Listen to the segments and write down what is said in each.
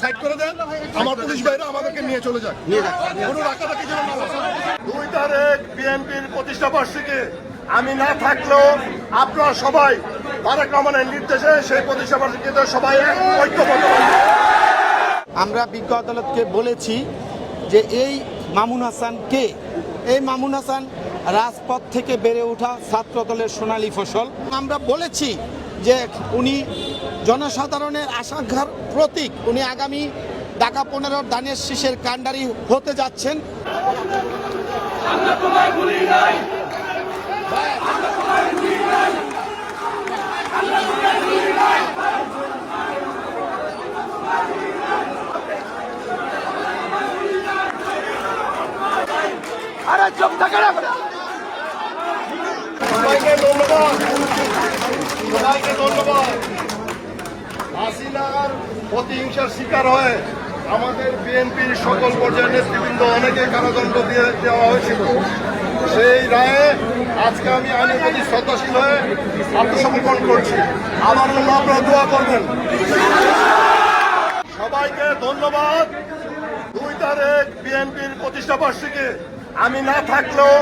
Side করে দেন। আমার police ভাইরা আমাদেরকে নিয়ে চলে যাক। কোনো রাখাটাকে যেন না হয়। দুই তারিখ বিএনপির প্রতিষ্ঠা বার্ষিকী। আমি না থাকলেও আপনারা সবাই তারেক রহমানের নির্দেশে সেই প্রতিষ্ঠা বার্ষিকীতে সবাই ঐক্যবদ্ধ। আমরা বিজ্ঞ আদালতকে বলেছি যে এই মামুন হাসান কে? এই মামুন হাসান রাজপথ থেকে বেড়ে ওঠা ছাত্র দলের সোনালী ফসল। আমরা বলেছি যে উনি জনসাধারণের আশাঘার প্রতীক। উনি আগামী ঢাকা পনেরো দানের শীষের কাণ্ডারি হতে যাচ্ছেন। সবাইকে ধন্যবাদ সবাইকে ধন্যবাদ। হাসিনার প্রতিহিংসার শিকার হয়ে আমাদের বিএনপির সকল পর্যায়ের নেতৃবৃন্দ অনেকে কারাদণ্ড দিয়ে দেওয়া হয়েছিল। সেই রায়ে আজকে আমি আইনের প্রতি শ্রদ্ধাশীল হয়ে আত্মসমর্পণ করছি। আমার জন্য আপনারা দোয়া করবেন। সবাইকে ধন্যবাদ। দুই তারিখ বিএনপির প্রতিষ্ঠা বার্ষিকী। আমি না থাকলেও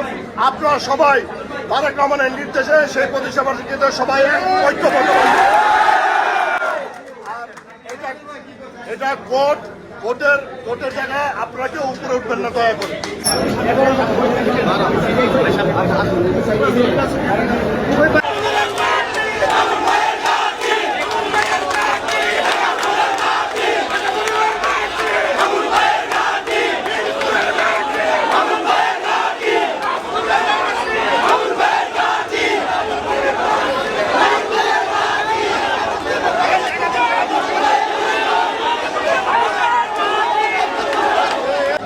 আপনারা সবাই তারেক রহমানের নির্দেশে সেই প্রতিষ্ঠা বার্ষিকীতে সবাই ঐক্যবদ্ধ। এটা- কোর্ট কোর্টের কোর্টের জায়গায় আপনারা কেউ উপরে উঠবেন না, দয়া করে।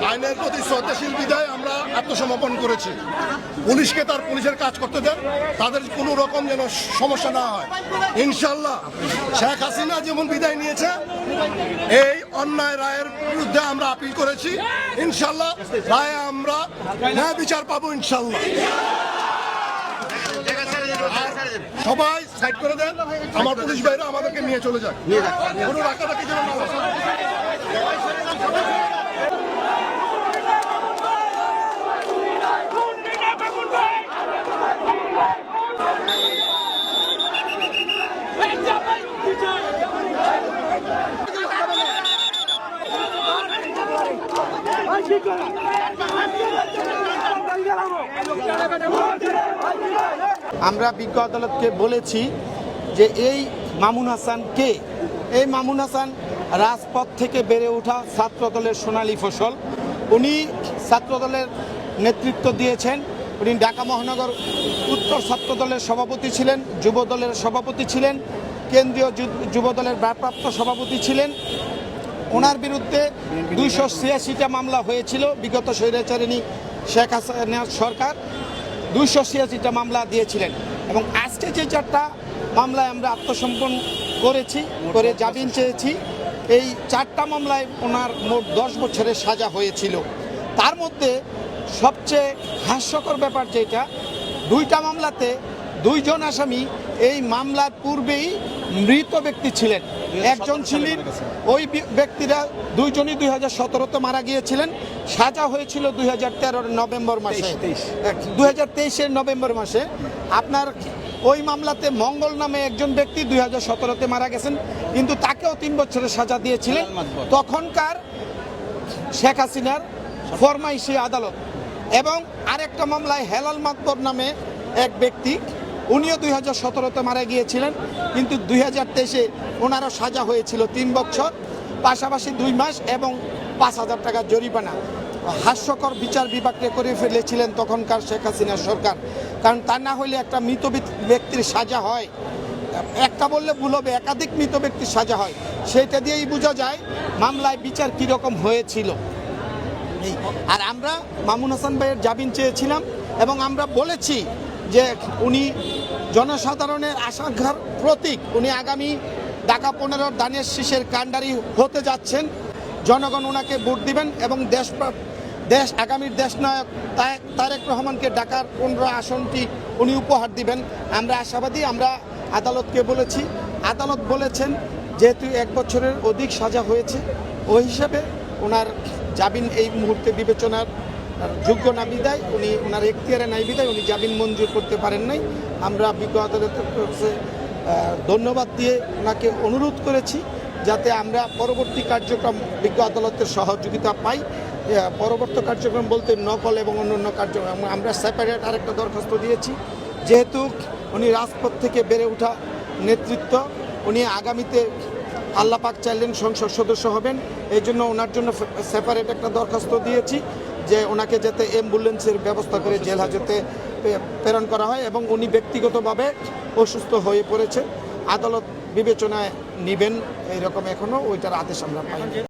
আইনের প্রতি শ্রদ্ধাশীল বিদায় আমরা আত্মসমর্পণ করেছি পুলিশকে তার পুলিশের কাজ করতে দেন, তাদের কোনো রকম যেন সমস্যা না হয়। ইনশাল্লাহ, শেখ হাসিনা যেমন বিদায় নিয়েছে, এই অন্যায় রায়ের বিরুদ্ধে আমরা আপিল করেছি। ইনশাল্লাহ, রায়ে আমরা ন্যায় বিচার পাবো ইনশাল্লাহ। সবাই সাইড করে দেন, আমার পুলিশ ভাইরা আমাদেরকে নিয়ে চলে যাক। কোনো আমরা বিজ্ঞ আদালতকে বলেছি যে এই মামুন হাসান কে? এই মামুন হাসান রাজপথ থেকে বেড়ে ওঠা ছাত্র দলের সোনালী ফসল। উনি ছাত্র দলের নেতৃত্ব দিয়েছেন। উনি ঢাকা মহানগর উত্তর ছাত্র দলের সভাপতি ছিলেন, যুব দলের সভাপতি ছিলেন, কেন্দ্রীয় যুব দলের ভারপ্রাপ্ত সভাপতি ছিলেন। ওনার বিরুদ্ধে দুইশো ছিয়াশিটা মামলা হয়েছিল। বিগত স্বৈরাচারিণী শেখ হাসিনার সরকার দুইশো ছিয়াশিটা মামলা দিয়েছিলেন। এবং আজকে যে চারটা মামলায় আমরা আত্মসমর্পণ করেছি, করে জামিন চেয়েছি, এই চারটা মামলায় ওনার মোট দশ বছরের সাজা হয়েছিল। তার মধ্যে সবচেয়ে হাস্যকর ব্যাপার যেটা, দুইটা মামলাতে দুইজন আসামি এই মামলার পূর্বেই মৃত ব্যক্তি ছিলেন। একজন ছিলেন ওই ব্যক্তিরা দুইজনই দুই হাজার সতেরোতে মারা গিয়েছিলেন। সাজা হয়েছিল দুই হাজার তেরোর নভেম্বর মাসে। দুই হাজার তেইশের নভেম্বর মাসে। আপনার ওই মামলাতে মঙ্গল নামে একজন ব্যক্তি দুই হাজার সতেরোতে মারা গেছেন কিন্তু তাকেও তিন বছরের সাজা দিয়েছিলেন। তখনকার শেখ হাসিনার ফরমাইশি আদালত। এবং আরেকটা মামলায় হেলাল মাতবর নামে এক ব্যক্তি উনিও দুই হাজার সতেরোতে মারা গিয়েছিলেন, কিন্তু দুই হাজার তেইশে ওনারও সাজা হয়েছিল তিন বছর, পাশাপাশি দুই মাস এবং পাঁচ হাজার টাকা জরিমানা। হাস্যকর বিচার বিভাগকে করে ফেলেছিলেন তখনকার শেখ হাসিনার সরকার, কারণ তা না হলে একটা মৃত ব্যক্তির সাজা হয়। একটা বললে ভুল হবে, একাধিক মৃত ব্যক্তির সাজা হয়। সেটা দিয়েই বোঝা যায় মামলায় বিচার কীরকম হয়েছিল। আর আমরা মামুন হাসান ভাইয়ের জামিন চেয়েছিলাম এবং আমরা বলেছি যে উনি জনসাধারণের আশাঘার প্রতীক। উনি আগামী ঢাকা পনেরো দানের শীষের কাণ্ডারি হতে যাচ্ছেন। জনগণ ওনাকে ভোট দিবেন এবং দেশ দেশ, আগামীর দেশনায়ক তারেক- তারেক রহমানকে ঢাকার পনেরো আসনটি উনি উপহার দিবেন। আমরা আশাবাদী, আমরা আদালতকে বলেছি। আদালত বলেছেন, যেহেতু এক বছরের অধিক সাজা হয়েছে, ওই হিসাবে ওনার জামিন এই মুহূর্তে বিবেচনার যোগ্য না বিদায়, উনি ওনার এখতিয়ারে নাই বিদায়, উনি জামিন মঞ্জুর করতে পারেন নাই। আমরা বিজ্ঞ আদালতের কাছে ধন্যবাদ দিয়ে ওনাকে অনুরোধ করেছি যাতে আমরা পরবর্তী কার্যক্রম বিজ্ঞ আদালতের সহযোগিতা পাই। পরবর্তী কার্যক্রম বলতে নকল এবং অন্যান্য কার্যক্রম, আমরা সেপারেট আরেকটা দরখাস্ত দিয়েছি। যেহেতু উনি রাজপথ থেকে বেড়ে ওঠা নেতৃত্ব, উনি আগামীতে আল্লাপাক চাইলেন সংসদ সদস্য হবেন। এই জন্য ওনার জন্য সেপারেট একটা দরখাস্ত দিয়েছি। যে ওনাকে যাতে অ্যাম্বুলেন্সের ব্যবস্থা করে জেল হাজতে প্রেরণ করা হয় এবং উনি ব্যক্তিগতভাবে অসুস্থ হয়ে পড়েছে। আদালত বিবেচনায় নিবেন, এইরকম এখনও ওইটার আদেশ আমরা পাই